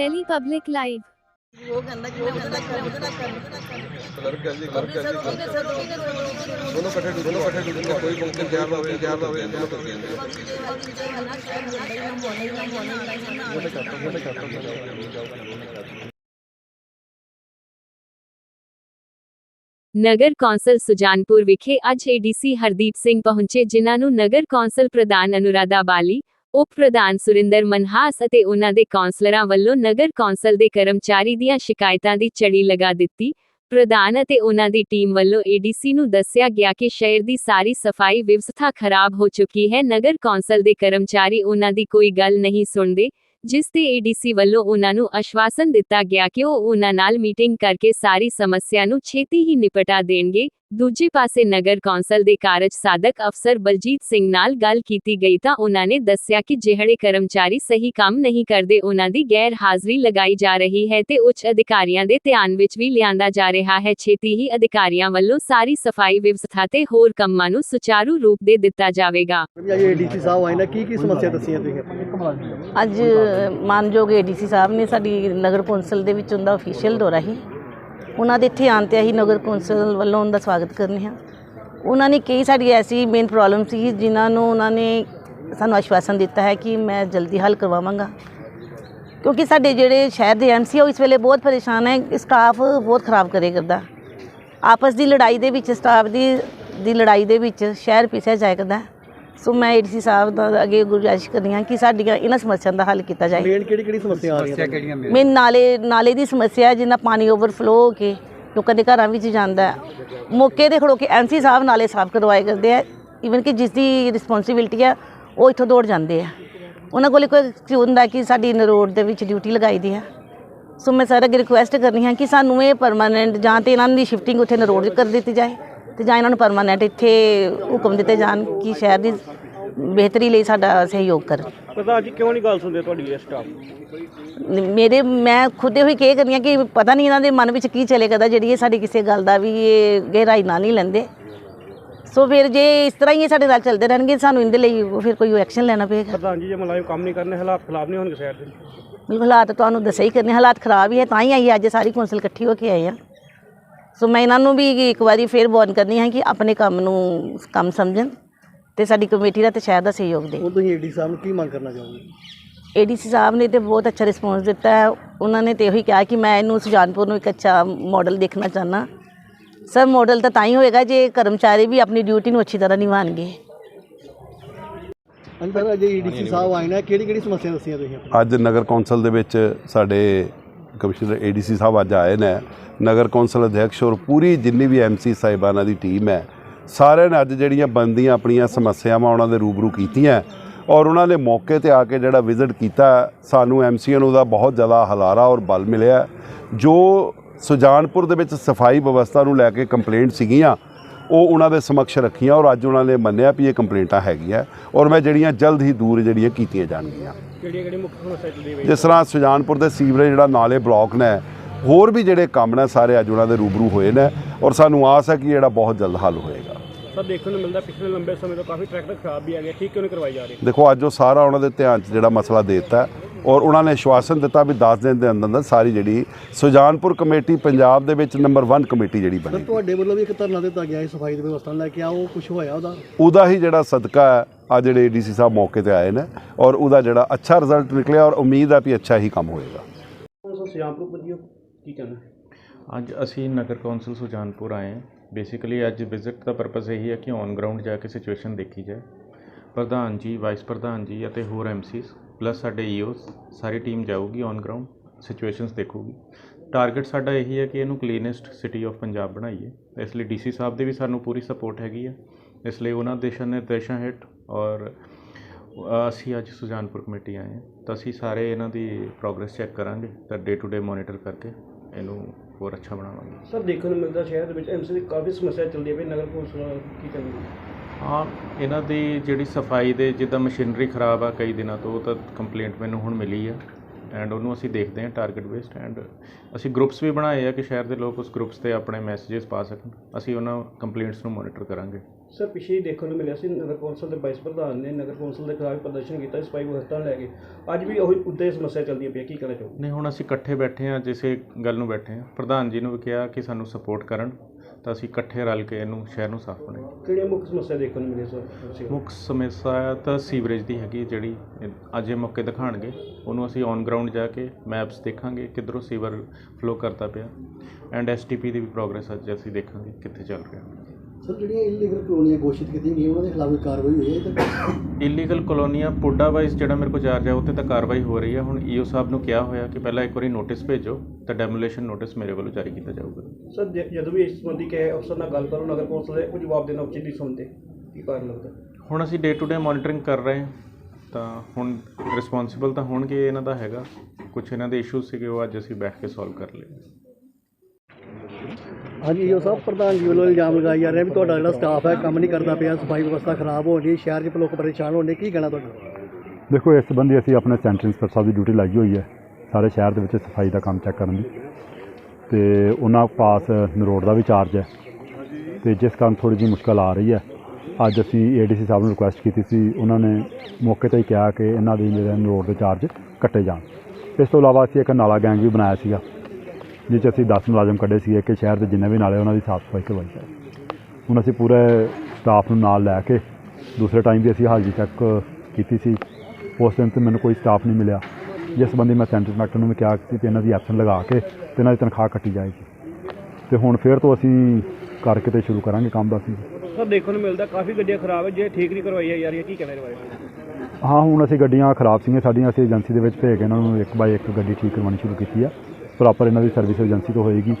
Delhi Public Live. ਉਹ ਕਹਿੰਦਾ ਕਿ ਮੈਂ ਉਹਦੇ ਨਾਲ ਕਰ ਉਹਦੇ ਨਾਲ ਕਰ ਉਹਦੇ ਨਾਲ ਕਰ ਕਲਰ कैसे कलर ਸਰ कैसे ਉਹਦੇ ਸਰ ਉਹਦੇ ਸਰ दोनों कट्ठे दोनों कट्ठे टूटेंगे कोई पंक्ति तैयार ना होवे तैयार ना होवे दोनों करके ਨਗਰ ਕੌਂਸਲ ਸੁਜਾਨਪੁਰ ਵਿਖੇ ਅੱਜ ਏਡੀਸੀ ਹਰਦੀਪ ਸਿੰਘ ਪਹੁੰਚੇ ਜਿਨ੍ਹਾਂ ਨੂੰ ਨਗਰ ਕੌਂਸਲ ਪ੍ਰਧਾਨ ਅਨੁਰਾਧਾ ਬਾਲੀ ਉਪ ਪ੍ਰਧਾਨ ਸੁਰਿੰਦਰ ਮਨਹਾਸ ਅਤੇ ਉਹਨਾਂ ਦੇ ਕੌਂਸਲਰਾਂ ਵੱਲੋਂ ਨਗਰ ਕੌਂਸਲ ਦੇ ਕਰਮਚਾਰੀ ਦੀਆਂ ਸ਼ਿਕਾਇਤਾਂ ਦੀ ਝੜੀ ਲਗਾ ਦਿੱਤੀ। ਪ੍ਰਧਾਨ ਅਤੇ ਉਹਨਾਂ ਦੀ ਟੀਮ ਵੱਲੋਂ ਏਡੀਸੀ ਨੂੰ ਦੱਸਿਆ ਗਿਆ ਕਿ ਸ਼ਹਿਰ ਦੀ ਸਾਰੀ ਸਫ਼ਾਈ ਵਿਵਸਥਾ ਖਰਾਬ ਹੋ ਚੁੱਕੀ ਹੈ। ਨਗਰ ਕੌਂਸਲ ਦੇ ਕਰਮਚਾਰੀ ਉਹਨਾਂ ਦੀ ਕੋਈ ਗੱਲ ਨਹੀਂ ਸੁਣਦੇ, ਜਿਸ ਤੇ ਏਡੀਸੀ ਵੱਲੋਂ ਉਹਨਾਂ ਨੂੰ ਆਸ਼ਵਾਸਨ ਦਿੱਤਾ ਗਿਆ ਕਿ ਉਹ ਉਹਨਾਂ ਨਾਲ ਮੀਟਿੰਗ ਕਰਕੇ ਸਾਰੀ ਸਮੱਸਿਆ ਨੂੰ ਛੇਤੀ ਹੀ ਨਿਪਟਾ ਦੇਣਗੇ। ਦੂਜੇ ਪਾਸੇ ਨਗਰ ਕੌਂਸਲ ਦੇ ਕਾਰਜ ਸਾਧਕ ਅਫਸਰ ਬਲਜੀਤ ਸਿੰਘ ਨਾਲ ਗੱਲ ਕੀਤੀ ਗਈ ਤਾਂ ਉਹਨਾਂ ਨੇ ਦੱਸਿਆ ਕਿ ਜਿਹੜੇ ਕਰਮਚਾਰੀ ਸਹੀ ਕੰਮ ਨਹੀਂ ਕਰਦੇ ਉਹਨਾਂ ਦੀ ਗੈਰ ਹਾਜ਼ਰੀ ਲਗਾਈ ਜਾ ਰਹੀ ਹੈ ਤੇ ਉੱਚ ਅਧਿਕਾਰੀਆਂ ਦੇ ਧਿਆਨ ਵਿੱਚ ਵੀ ਲਿਆਂਦਾ ਜਾ ਰਿਹਾ ਹੈ। ਛੇਤੀ ਹੀ ਅਧਿਕਾਰੀਆਂ ਵੱਲੋਂ ਸਾਰੀ ਸਫ਼ਾਈ ਵਿਵਸਥਾ ਤੇ ਹੋਰ ਕੰਮਾਂ ਨੂੰ ਸੁਚਾਰੂ ਰੂਪ ਦੇ ਦਿੱਤਾ ਜਾਵੇਗਾ। ਅੱਜ ਏਡੀਸੀ ਸਾਹਿਬ ਆਏ ਨੇ ਕੀ ਕੀ ਸਮੱਸਿਆ ਦੱਸੀਆਂ ਤੁਸੀਂ? ਆਪਣੀ ਅੱਜ ਮਾਨਯੋਗ ਏਡੀਸੀ ਸਾਹਿਬ ਨੇ ਸਾਡੀ ਨਗਰ ਕੌਂਸਲ ਦੇ ਵਿੱਚ ਉਹਦਾ ਅਫੀਸ਼ੀਅਲ ਦੌਰਾ ਸੀ ਉਹਨਾਂ ਦੇ ਇੱਥੇ ਆਉਣ 'ਤੇ ਅਸੀਂ ਨਗਰ ਕੌਂਸਲ ਵੱਲੋਂ ਉਹਨਾਂ ਦਾ ਸਵਾਗਤ ਕਰਨੇ ਹਾਂ। ਉਹਨਾਂ ਨੇ ਕਈ ਸਾਡੀ ਐਸੀ ਮੇਨ ਪ੍ਰੋਬਲਮ ਸੀ ਜਿਨ੍ਹਾਂ ਨੂੰ ਉਹਨਾਂ ਨੇ ਸਾਨੂੰ ਆਸ਼ਵਾਸਨ ਦਿੱਤਾ ਹੈ ਕਿ ਮੈਂ ਜਲਦੀ ਹੱਲ ਕਰਵਾਵਾਂਗਾ। ਕਿਉਂਕਿ ਸਾਡੇ ਜਿਹੜੇ ਸ਼ਹਿਰ ਦੇ ਐਮਸੀ ਉਹ ਇਸ ਵੇਲੇ ਬਹੁਤ ਪਰੇਸ਼ਾਨ ਹੈ ਸਟਾਫ ਬਹੁਤ ਖਰਾਬ ਕਰੇ ਕਰਦਾ। ਆਪਸ ਦੀ ਲੜਾਈ ਦੇ ਵਿੱਚ ਸਟਾਫ ਦੀ ਦੀ ਲੜਾਈ ਦੇ ਵਿੱਚ ਸ਼ਹਿਰ ਪਿੱਛੇ ਜਾਇਆ ਕਰਦਾ। ਸੋ ਮੈਂ ਏਡੀਸੀ ਸਾਹਿਬ ਦਾ ਅੱਗੇ ਗੁਜ਼ਾਰਿਸ਼ ਕਰਦੀ ਹਾਂ ਕਿ ਸਾਡੀਆਂ ਇਹਨਾਂ ਸਮੱਸਿਆਵਾਂ ਦਾ ਹੱਲ ਕੀਤਾ ਜਾਏ। ਮੇਨ ਕਿਹੜੀ ਕਿਹੜੀ ਸਮੱਸਿਆ ਆ ਰਹੀਆਂ ਤੁਹਾਨੂੰ? ਮੇਨ ਨਾਲੇ ਨਾਲੇ ਦੀ ਸਮੱਸਿਆ ਹੈ ਜਿੰਨਾ ਪਾਣੀ ਓਵਰਫਲੋ ਹੋ ਕੇ ਲੋਕਾਂ ਦੇ ਘਰਾਂ ਵਿੱਚ ਜਾਂਦਾ ਹੈ। ਮੌਕੇ ਤੇ ਖੜੋ ਕੇ ਐਮਸੀ ਸਾਹਿਬ ਨਾਲੇ ਸਾਫ਼ ਕਰਵਾਏ ਕਰਦੇ ਆ। ਈਵਨ ਕਿ ਜਿਸ ਦੀ ਰਿਸਪੌਂਸਿਬਿਲਟੀ ਹੈ ਉਹ ਇੱਥੋਂ ਦੌੜ ਜਾਂਦੇ ਆ। ਉਹਨਾਂ ਕੋਲ ਕੋਈ ਹੁੰਦਾ ਕਿ ਸਾਡੀ ਰੋਡ ਦੇ ਵਿੱਚ ਡਿਊਟੀ ਲਗਾਈ ਦੀ ਹੈ ਸੋ ਮੈਂ ਸਾਰਾ ਅੱਗੇ ਰਿਕੁਐਸਟ ਕਰਨੀ ਹਾਂ ਕਿ ਸਾਨੂੰ ਇਹ ਪਰਮਾਨੈਂਟ ਜਾਂ ਤੇ ਇਹਨਾਂ ਦੀ ਸ਼ਿਫਟਿੰਗ ਉੱਥੇ ਨਰੋਡ ਕਰ ਦਿੱਤੀ ਜਾਏ। ਤੇ ਜਾਂ ਇਹਨਾਂ ਨੂੰ ਪਰਮਾਨੈਂਟ ਇੱਥੇ ਹੁਕਮ ਦਿੱਤੇ ਜਾਣ ਕਿ ਸ਼ਹਿਰ ਦੀ ਬਿਹਤਰੀ ਲਈ ਸਾਡਾ ਸਹਿਯੋਗ ਕਰਨ। ਪ੍ਰਧਾਨ ਜੀ ਕਿਉਂ ਨਹੀਂ ਗੱਲ ਸੁਣਦੇ ਤੁਹਾਡੀ ਇਹ ਸਟਾਫ ਮੇਰੇ ਮੈਂ ਖੁਦੇ ਹੋਈ ਕੀ ਕਰਨੀ ਆ ਕਿ ਪਤਾ ਨਹੀਂ ਇਹਨਾਂ ਦੇ ਮਨ ਵਿੱਚ ਕੀ ਚੱਲੇ ਕਰਦਾ ਜਿਹੜੀ ਇਹ ਸਾਡੀ ਕਿਸੇ ਗੱਲ ਦਾ ਵੀ ਇਹ ਗਹਿਰਾਈ ਨਾਲ ਨਹੀਂ ਲੈਂਦੇ। ਸੋ ਫਿਰ ਜੇ ਇਸ ਤਰ੍ਹਾਂ ਹੀ ਇਹ ਸਾਡੇ ਨਾਲ ਚੱਲਦੇ ਰਹਿਣਗੇ ਸਾਨੂੰ ਇਹਦੇ ਲਈ ਫਿਰ ਕੋਈ ਐਕਸ਼ਨ ਲੈਣਾ ਪਏਗਾ। ਪ੍ਰਧਾਨ ਜੀ ਜੇ ਮੁਲਾਜ਼ਮ ਕੰਮ ਨਹੀਂ ਕਰਨੇ ਹਾਲਾਤ ਖਿਲਾਫ ਨਹੀਂ ਹੋਣਗੇ ਸ਼ਹਿਰ ਦੇ? ਬਿਲਕੁਲ ਹਾਲਾਤ ਤੁਹਾਨੂੰ ਦੱਸਿਆ ਹੀ ਕਰਨੇ ਹਾਲਾਤ ਖਰਾਬ ਹੀ ਹੈ ਤਾਂ ਹੀ ਆਈ ਅੱਜ ਸਾਰੀ ਕੌਂਸਲ ਇਕੱਠੀ ਹੋ ਕੇ ਆਏ ਆ ਸੋ ਮੈਂ ਇਹਨਾਂ ਨੂੰ ਵੀ ਇੱਕ ਵਾਰੀ ਫੇਰ ਵਾਰਨ ਕਰਨੀ ਹੈ ਕਿ ਆਪਣੇ ਕੰਮ ਨੂੰ ਕੰਮ ਸਮਝਣ ਤੇ ਸਾਡੀ ਕਮੇਟੀ ਦਾ ਤੇ ਸ਼ਹਿਰ ਦਾ ਸਹਿਯੋਗ ਦੇਣ। ਉਹ ਤੁਸੀਂ ਏਡੀ ਸਾਹਿਬ ਨੂੰ ਕੀ ਮੰਗ ਕਰਨਾ ਚਾਹੋਗੇ? ਏਡੀਸੀ ਸਾਹਿਬ ਨੇ ਤੇ ਬਹੁਤ ਅੱਛਾ ਰਿਸਪੌਂਸ ਦਿੱਤਾ ਹੈ। ਉਹਨਾਂ ਨੇ ਤੇ ਇਹੋ ਹੀ ਕਿਹਾ ਕਿ ਮੈਂ ਇਹਨੂੰ ਸੁਜਾਨਪੁਰ ਨੂੰ ਇੱਕ ਅੱਛਾ ਮਾਡਲ ਦੇਖਣਾ ਚਾਹਨਾ ਸਰ ਮਾਡਲ ਤਾਂ ਤਾਂ ਹੀ ਹੋਏਗਾ ਜੇ ਕਰਮਚਾਰੀ ਵੀ ਆਪਣੀ ਡਿਊਟੀ ਨੂੰ ਅੱਛੀ ਤਰ੍ਹਾਂ ਨਿਭਾਉਣਗੇ ਹਾਂਜੀ ਸਰ ਅੱਜ ਏਡੀਸੀ ਸਾਹਿਬ ਆਏ ਨੇ। ਕਿਹੜੀ ਕਿਹੜੀ ਸਮੱਸਿਆ ਦੱਸੀਆਂ ਤੁਸੀਂ ਆਪਣੀ? ਅੱਜ ਨਗਰ ਕੌਂਸਲ ਦੇ ਵਿੱਚ ਸਾਡੇ ਕਮਿਸ਼ਨਰ ਏਡੀਸੀ ਸਾਹਿਬ ਅੱਜ ਆਏ ਨੇ। ਨਗਰ ਕੌਂਸਲ ਅਧਿਕਸ਼ ਔਰ ਪੂਰੀ ਜਿੰਨੀ ਵੀ ਐਮਸੀ ਸਾਹਿਬਾਨਾਂ ਦੀ ਟੀਮ ਹੈ, ਸਾਰਿਆਂ ਨੇ ਅੱਜ ਜਿਹੜੀਆਂ ਬੰਦੀਆਂ ਆਪਣੀਆਂ ਸਮੱਸਿਆਵਾਂ ਉਹਨਾਂ ਦੇ ਰੂਬਰੂ ਕੀਤੀਆਂ ਔਰ ਉਹਨਾਂ ਨੇ ਮੌਕੇ ਤੇ ਆ ਕੇ ਜਿਹੜਾ ਵਿਜ਼ਿਟ ਕੀਤਾ, ਸਾਨੂੰ ਐਮਸੀਆਂ ਨੂੰ ਦਾ ਬਹੁਤ ਜ਼ਿਆਦਾ ਹਲਾਰਾ ਔਰ ਬਲ ਮਿਲਿਆ। ਜੋ ਸੁਜਾਨਪੁਰ ਦੇ ਵਿੱਚ ਸਫ਼ਾਈ ਵਿਵਸਥਾ ਨੂੰ ਲੈ ਕੇ ਕੰਪਲੇਂਟ ਸੀਗੀਆਂ, ਉਹ ਉਹਨਾਂ ਦੇ ਸਮਕਸ਼ ਰੱਖੀਆਂ ਔਰ ਅੱਜ ਉਹਨਾਂ ਨੇ ਮੰਨਿਆ ਵੀ ਇਹ ਕੰਪਲੇਂਟਾਂ ਹੈਗੀਆਂ ਔਰ ਮੈਂ ਜਿਹੜੀਆਂ ਜਲਦ ਹੀ ਦੂਰ ਜਿਹੜੀਆਂ ਕੀਤੀਆਂ ਜਾਣਗੀਆਂ। ਕਿਹੜੀ ਕਿਹੜੀ ਮੁੱਖ ਸਮੱਸਿਆ ਚੱਲਦੀ ਪਈ ਜਿਸ ਤਰ੍ਹਾਂ ਸੁਜਾਨਪੁਰ ਦੇ ਸੀਵਰੇਜ ਜਿਹੜਾ ਨਾਲੇ ਬਲਾਕ ਨੇ ਹੋਰ ਵੀ ਜਿਹੜੇ ਕੰਮ ਨੇ ਸਾਰੇ ਅੱਜ ਉਹਨਾਂ ਦੇ ਰੂਬਰੂ ਹੋਏ ਨੇ ਔਰ ਸਾਨੂੰ ਆਸ ਹੈ ਕਿ ਜਿਹੜਾ ਬਹੁਤ ਜਲਦ ਹੱਲ ਹੋਏਗਾ। ਸਰ ਦੇਖਣ ਨੂੰ ਮਿਲਦਾ ਪਿਛਲੇ ਲੰਬੇ ਸਮੇਂ ਤੋਂ ਕਾਫੀ ਟਰੈਕਟਰ ਖਰਾਬ ਵੀ ਆ ਗਏ ਠੀਕ ਕਿਉਂ ਨਹੀਂ ਕਰਵਾਈ ਜਾ ਰਹੀ? ਦੇਖੋ ਅੱਜ ਉਹ ਸਾਰਾ ਉਹਨਾਂ ਦੇ ਧਿਆਨ 'ਚ ਜਿਹੜਾ ਮਸਲਾ ਦੇ ਦਿੱਤਾ ਔਰ ਉਹਨਾਂ ਨੇ ਆਸ਼ਵਾਸਨ ਦਿੱਤਾ ਵੀ 10 ਦਿਨ ਦੇ ਅੰਦਰ ਅੰਦਰ ਸਾਰੀ ਜਿਹੜੀ ਸੁਜਾਨਪੁਰ ਕਮੇਟੀ ਪੰਜਾਬ ਦੇ ਵਿੱਚ ਨੰਬਰ 1 ਕਮੇਟੀ ਜਿਹੜੀ ਬਣੀ ਤੁਹਾਡੇ ਵੱਲੋਂ ਵੀ ਇੱਕ ਧਰਨਾ ਦਿੱਤਾ ਗਿਆ ਹੈ ਸਫ਼ਾਈ ਦੀ ਵਿਵਸਥਾ ਲੈ ਕੇ। ਆ ਉਹ ਕੁਝ ਹੋਇਆ ਉਹਦਾ? ਉਹਦਾ ਹੀ ਜਿਹੜਾ ਸਦਕਾ ਹੈ ਆ ਜਿਹੜੇ ਡੀਸੀ ਸਾਹਿਬ ਮੌਕੇ ਤੇ ਆਏ ਨੇ ਔਰ ਉਹਦਾ ਜਿਹੜਾ ਅੱਛਾ ਰਿਜ਼ਲਟ ਨਿਕਲਿਆ ਔਰ ਉਮੀਦ ਹੈ ਵੀ ਅੱਛਾ ਹੀ ਕੰਮ ਹੋਏਗਾ। ਸੁਜਾਨਪੁਰ ਪੁੱਜੀਓ ਕੀ ਕਹਿਣਾ? ਅੱਜ ਅਸੀਂ ਨਗਰ ਕੌਂਸਲ ਸੁਜਾਨਪੁਰ ਆਏ ਹਾਂ। ਬੇਸਿਕਲੀ ਅੱਜ ਵਿਜ਼ਿਟ ਦਾ ਪਰਪਸ ਇਹੀ ਹੈ ਕਿ ਔਨ ਗਰਾਊਂਡ ਜਾ ਕੇ ਸਿਚੁਏਸ਼ਨ ਦੇਖੀ ਜਾਏ। ਪ੍ਰਧਾਨ ਜੀ ਵਾਈਸ ਪ੍ਰਧਾਨ ਜੀ ਅਤੇ ਹੋਰ ਐਮਸੀਸ ਪਲੱਸ ਸਾਡੇ ਈਓਸ ਸਾਰੀ ਟੀਮ ਜਾਊਗੀ ਔਨ ਗਰਾਊਂਡ ਸਿਚੁਏਸ਼ਨਸ ਦੇਖੂਗੀ। ਟਾਰਗੇਟ ਸਾਡਾ ਇਹੀ ਹੈ ਕਿ ਇਹਨੂੰ ਕਲੀਨੈਸਟ ਸਿਟੀ ਆਫ ਪੰਜਾਬ ਬਣਾਈਏ। ਇਸ ਲਈ ਡੀਸੀ ਸਾਹਿਬ ਦੀ ਵੀ ਸਾਨੂੰ ਪੂਰੀ ਸਪੋਰਟ ਹੈਗੀ ਹੈ ਇਸ ਲਈ ਉਹਨਾਂ ਦਿਸ਼ਾ ਨਿਰਦੇਸ਼ਾਂ ਹੇਠ ਔਰ ਅਸੀਂ ਅੱਜ ਸੁਜਾਨਪੁਰ ਕਮੇਟੀ ਆਏ ਹਾਂ। ਤਾਂ ਅਸੀਂ ਸਾਰੇ ਇਹਨਾਂ ਦੀ ਪ੍ਰੋਗਰੈਸ ਚੈੱਕ ਕਰਾਂਗੇ ਤਾਂ ਡੇ ਟੂ ਡੇ ਮੋਨੀਟਰ ਕਰਕੇ ਇਹਨੂੰ ਹੋਰ ਅੱਛਾ ਬਣਾਵਾਂਗੇ। ਸਰ, ਦੇਖਣ ਨੂੰ ਮਿਲਦਾ ਸ਼ਹਿਰ ਦੇ ਵਿੱਚ ਐਮਸੀ ਦੀ ਕਾਫੀ ਸਮੱਸਿਆ ਚੱਲਦੀ ਹੈ ਵੀ ਨਗਰ ਕੌਂਸਲ ਕੀ ਚੱਲਦੀ ਹਾਂ ਇਹਨਾਂ ਦੀ ਜਿਹੜੀ ਸਫ਼ਾਈ ਦੇ ਜਿੱਦਾਂ ਮਸ਼ੀਨਰੀ ਖਰਾਬ ਆ ਕਈ ਦਿਨਾਂ ਤੋਂ ਉਹ ਤਾਂ ਕੰਪਲੇਂਟ ਮੈਨੂੰ ਹੁਣ ਮਿਲੀ ਆ। ਐਂਡ ਉਹਨੂੰ ਅਸੀਂ ਦੇਖਦੇ ਹਾਂ ਟਾਰਗੇਟ ਬੇਸਡ ਐਂਡ ਅਸੀਂ ਗਰੁੱਪਸ ਵੀ ਬਣਾਏ ਆ ਕਿ ਸ਼ਹਿਰ ਦੇ ਲੋਕ ਉਸ ਗਰੁੱਪਸ ਤੇ ਆਪਣੇ ਮੈਸੇजेस ਪਾ ਸਕਣ। ਅਸੀਂ ਉਹਨਾਂ ਕੰਪਲੇਂਟਸ ਨੂੰ ਮੋਨੀਟਰ ਕਰਾਂਗੇ। ਸਰ ਪਿੱਛੇ ਹੀ ਦੇਖਣ ਨੂੰ ਮਿਲਿਆ ਸੀ ਨਗਰ ਕੌਂਸਲ ਦੇ ਵਾਈਸ ਪ੍ਰਧਾਨ ਨੇ ਨਗਰ ਕੌਂਸਲ ਦੇ ਖਿਲਾਫ ਪ੍ਰਦਰਸ਼ਨ ਕੀਤਾ ਸਪਾਈ ਵਿਵਸਥਾ ਲੈ ਕੇ। ਅੱਜ ਵੀ ਉਹੀ ਉੱਤੇ ਸਮੱਸਿਆ ਚੱਲਦੀਆਂ ਪਈਆਂ ਕੀ ਕਹਿਣਾ ਚਾਹੋਗੇ? ਨਹੀਂ ਹੁਣ ਅਸੀਂ ਇਕੱਠੇ ਬੈਠੇ ਹਾਂ ਜਿਸੇ ਗੱਲ ਨੂੰ ਬੈਠੇ ਹਾਂ। ਪ੍ਰਧਾਨ ਜੀ ਨੂੰ ਵੀ ਕਿਹਾ ਕਿ ਸਾਨੂੰ ਸਪੋਰਟ ਕਰਨ। ਤਾਂ ਅਸੀਂ ਇਕੱਠੇ ਰਲ ਕੇ ਇਹਨੂੰ ਸ਼ਹਿਰ ਨੂੰ ਸਾਫ਼ ਬਣਾਈਏ ਕਿਹੜੀਆਂ ਮੁੱਖ ਸਮੱਸਿਆ ਦੇਖਣ ਨੂੰ ਮਿਲੀਆਂ ਸਰ ਮੁੱਖ ਸਮੱਸਿਆ ਤਾਂ ਸੀਵਰੇਜ ਦੀ ਹੈਗੀ ਜਿਹੜੀ ਅੱਜ ਇਹ ਮੌਕੇ ਦਿਖਾਣਗੇ ਉਹਨੂੰ ਅਸੀਂ ਔਨ ਗਰਾਊਂਡ ਜਾ ਕੇ ਮੈਪਸ ਦੇਖਾਂਗੇ ਕਿੱਧਰੋਂ ਸੀਵਰ ਫਲੋ ਕਰਦਾ ਪਿਆ। ਐਂਡ ਐਸਟੀਪੀ ਦੀ ਵੀ ਪ੍ਰੋਗਰੈਸ ਅੱਜ ਅਸੀਂ ਦੇਖਾਂਗੇ ਕਿੱਥੇ ਚੱਲ ਰਿਹਾ। ਸਰ ਜਿਹੜੀਆਂ ਇਲੀਗਲ ਕਲੋਨੀਆਂ ਘੋਸ਼ਿਤ ਕੀਤੀਆਂ ਗਈਆਂ ਉਹਨਾਂ ਦੇ ਖਿਲਾਫ ਕੋਈ ਕਾਰਵਾਈ ਹੋਈ ਹੈ ਇਹ ਤਾਂ? ਇਲੀਗਲ ਕਲੋਨੀਆਂ ਪੁੱਡਾ ਵਾਈਜ਼ ਜਿਹੜਾ ਮੇਰੇ ਕੋਲ ਚਾਰਜ ਹੈ ਉੱਤੇ ਤਾਂ ਕਾਰਵਾਈ ਹੋ ਰਹੀ ਹੈ ਹੁਣ ਈਓ ਸਾਹਿਬ ਨੂੰ ਕਿਹਾ ਹੋਇਆ ਕਿ ਪਹਿਲਾਂ ਇੱਕ ਵਾਰੀ ਨੋਟਿਸ ਭੇਜੋ ਤਾਂ ਡੈਮੋਲੇਸ਼ਨ ਨੋਟਿਸ ਮੇਰੇ ਵੱਲੋਂ ਜਾਰੀ ਕੀਤਾ ਜਾਊਗਾ। ਸਰ ਜ- ਜਦੋਂ ਵੀ ਇਸ ਸੰਬੰਧੀ ਕਹੇ ਅਫਸਰ ਨਾਲ ਗੱਲ ਕਰੋ ਨਗਰ ਕੌਂਸਲ ਦੇ ਉਹ ਜਵਾਬ ਦੇਣਾ ਉਚਿਤ ਨਹੀਂ ਸੁਣਦੇ ਕੀ ਕਾਰਨ ਲੱਗਦਾ ਹੁਣ ਅਸੀਂ ਡੇ ਟੂ ਡੇ ਮੋਨੀਟਰਿੰਗ ਕਰ ਰਹੇ ਹਾਂ ਤਾਂ ਹੁਣ ਰਿਸਪੌਂਸਿਬਲ ਤਾਂ ਹੋਣਗੇ ਇਹਨਾਂ ਦਾ ਹੈਗਾ। ਕੁਝ ਇਹਨਾਂ ਦੇ ਇਸ਼ੂਜ਼ ਸੀਗੇ ਉਹ ਅੱਜ ਅਸੀਂ ਬੈਠ ਕੇ ਸੋਲਵ ਕਰ ਲਏ। ਹਾਂਜੀ ਇਹ ਸਭ ਪ੍ਰਧਾਨ ਜੀ ਵੱਲੋਂ ਇਲਜ਼ਾਮ ਲਗਾਇਆ ਜਾ ਰਿਹਾ ਵੀ ਤੁਹਾਡਾ ਜਿਹੜਾ ਸਟਾਫ ਹੈ, ਕੰਮ ਨਹੀਂ ਕਰਦਾ ਪਿਆ, ਸਫ਼ਾਈ ਵਿਵਸਥਾ ਖਰਾਬ ਹੋ ਰਹੀ ਹੈ, ਸ਼ਹਿਰ 'ਚ ਲੋਕ ਪਰੇਸ਼ਾਨ ਹੋਣ ਦੇ ਕੀ ਕਹਿਣਾ ਤੁਹਾਡਾ? ਦੇਖੋ, ਇਸ ਸੰਬੰਧੀ ਅਸੀਂ ਆਪਣੇ ਸੈਂਟਰ ਇੰਸਪੈਕਟਰ ਸਾਹਿਬ ਦੀ ਡਿਊਟੀ ਲਾਈ ਹੋਈ ਹੈ, ਸਾਰੇ ਸ਼ਹਿਰ ਦੇ ਵਿੱਚ ਸਫ਼ਾਈ ਦਾ ਕੰਮ ਚੈੱਕ ਕਰਨ ਦੀ। ਤੇ ਉਹਨਾਂ ਪਾਸ ਨਰੋੜ ਦਾ ਵੀ ਚਾਰਜ ਹੈ। ਤੇ ਜਿਸ ਕਾਰਨ ਥੋੜੀ ਜਿਹੀ ਮੁਸ਼ਕਲ ਆ ਰਹੀ ਹੈ, ਅੱਜ ਅਸੀਂ ਏਡੀਸੀ ਸਾਹਿਬ ਨੂੰ ਰਿਕੁਐਸਟ ਕੀਤੀ ਸੀ, ਉਹਨਾਂ ਨੇ ਮੌਕੇ ਤੇ ਹੀ ਕਿਹਾ ਕਿ ਇਹਨਾਂ ਦੇ ਜਿਹੜੇ ਨਰੋੜ ਦੇ ਚਾਰਜ ਕੱਟੇ ਜਾਣ। ਇਸ ਤੋਂ ਇਲਾਵਾ ਅਸੀਂ ਇੱਕ ਨਾਲਾ ਗੈਂਗ ਵੀ ਬਣਾਇਆ ਸੀਗਾ ਜਿਸ 'ਚ ਅਸੀਂ 10 ਮੁਲਾਜ਼ਮ ਕੱਢੇ ਸੀਗੇ ਕਿ ਸ਼ਹਿਰ ਦੇ ਜਿੰਨੇ ਵੀ ਨਾਲੇ ਉਹਨਾਂ ਦੀ ਸਾਫ਼ ਸਫ਼ਾਈ ਕਰਵਾਈ ਜਾਏ। ਹੁਣ ਅਸੀਂ ਪੂਰੇ ਸਟਾਫ ਨੂੰ ਨਾਲ ਲੈ ਕੇ ਦੂਸਰੇ ਟਾਈਮ ਵੀ ਅਸੀਂ ਹਾਜ਼ਰੀ ਚੈੱਕ ਕੀਤੀ ਸੀ। ਉਸ ਦਿਨ ਤੇ ਮੈਨੂੰ ਕੋਈ ਸਟਾਫ ਨਹੀਂ ਮਿਲਿਆ। ਜਿਸ ਸੰਬੰਧੀ ਮੈਂ ਸੈਂਟਰ ਇੰਸਪੈਕਟਰ ਨੂੰ ਵੀ ਕਿਹਾ ਸੀ ਕਿ ਇਹਨਾਂ ਦੀ ਐਬਸੈਂਟ ਲਗਾ ਕੇ ਤੇ ਇਹਨਾਂ ਦੀ ਤਨਖਾਹ ਕੱਟੀ ਜਾਏਗੀ। ਤੇ ਹੁਣ ਫਿਰ ਤੋਂ ਅਸੀਂ ਕਰਕੇ ਤੇ ਸ਼ੁਰੂ ਕਰਾਂਗੇ ਕੰਮ ਦਾ ਅਸੀਂ। ਸਰ ਦੇਖਣ ਨੂੰ ਮਿਲਦਾ ਕਾਫੀ ਗੱਡੀਆਂ ਖਰਾਬ ਹੈ। ਜੇ ਠੀਕ ਨਹੀਂ ਕਰਵਾਈਆਂ ਜਾ ਰਹੀਆਂ ਕੀ ਕਹਿਣਾ ਇਹਦੇ ਬਾਰੇ? ਹਾਂ ਹੁਣ ਅਸੀਂ ਗੱਡੀਆਂ ਖਰਾਬ ਸੀਗੀਆਂ ਸਾਡੀਆਂ ਅਸੀਂ ਏਜੰਸੀ ਦੇ ਵਿੱਚ ਭੇਜ ਕੇ ਇਹਨਾਂ ਨੂੰ ਇੱਕ ਬਾਈ ਇੱਕ ਗੱਡੀ ਠੀਕ ਕਰਵਾਉਣੀ ਸ਼ੁਰੂ ਕੀਤੀ ਆ। ਪ੍ਰੋਪਰ ਇਹਨਾਂ ਦੀ ਸਰਵਿਸ ਏਜੰਸੀ ਤੋਂ ਹੋਏਗੀ।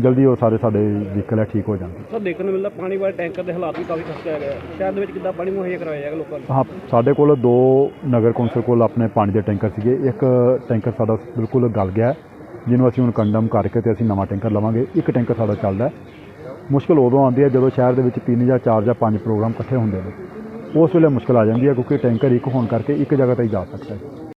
ਜਲਦੀ ਉਹ ਸਾਰੇ ਸਾਡੇ ਵਹੀਕਲ ਹੈ ਠੀਕ ਹੋ ਜਾਣਗੇ। ਸਰ ਦੇਖਣ ਨੂੰ ਮਿਲਦਾ ਪਾਣੀ ਵਾਲੇ ਟੈਂਕਰ ਦੇ ਹਾਲਾਤ ਵੀ ਕਾਫੀ ਖਸਤੇ ਆ ਗਏ ਸ਼ਹਿਰ ਦੇ ਵਿੱਚ ਕਿੱਦਾਂ ਪਾਣੀ ਮੁਹੱਈਆ ਕਰਵਾਇਆ ਜਾਏਗਾ ਲੋਕਾਂ ਨੂੰ? ਹਾਂ ਸਾਡੇ ਕੋਲ ਦੋ ਨਗਰ ਕੌਂਸਲ ਕੋਲ ਆਪਣੇ ਪਾਣੀ ਦੇ ਟੈਂਕਰ ਸੀਗੇ। ਇੱਕ ਟੈਂਕਰ ਸਾਡਾ ਬਿਲਕੁਲ ਗਲ ਗਿਆ ਜਿਹਨੂੰ ਅਸੀਂ ਹੁਣ ਕੰਡਮ ਕਰਕੇ ਤੇ ਅਸੀਂ ਨਵਾਂ ਟੈਂਕਰ ਲਵਾਂਗੇ। ਇੱਕ ਟੈਂਕਰ ਸਾਡਾ ਚੱਲਦਾ। ਮੁਸ਼ਕਲ ਉਦੋਂ ਆਉਂਦੀ ਹੈ ਜਦੋਂ ਸ਼ਹਿਰ ਦੇ ਵਿੱਚ ਤਿੰਨ ਜਾਂ ਚਾਰ ਜਾਂ ਪੰਜ ਪ੍ਰੋਗਰਾਮ ਇਕੱਠੇ ਹੁੰਦੇ ਨੇ। ਉਸ ਵੇਲੇ ਮੁਸ਼ਕਲ ਆ ਜਾਂਦੀ ਹੈ ਕਿਉਂਕਿ ਟੈਂਕਰ ਇੱਕ ਹੋਣ ਕਰਕੇ ਇੱਕ ਜਗ੍ਹਾ ਤੇ ਹੀ ਜਾ ਸਕਦਾ ਹੈ।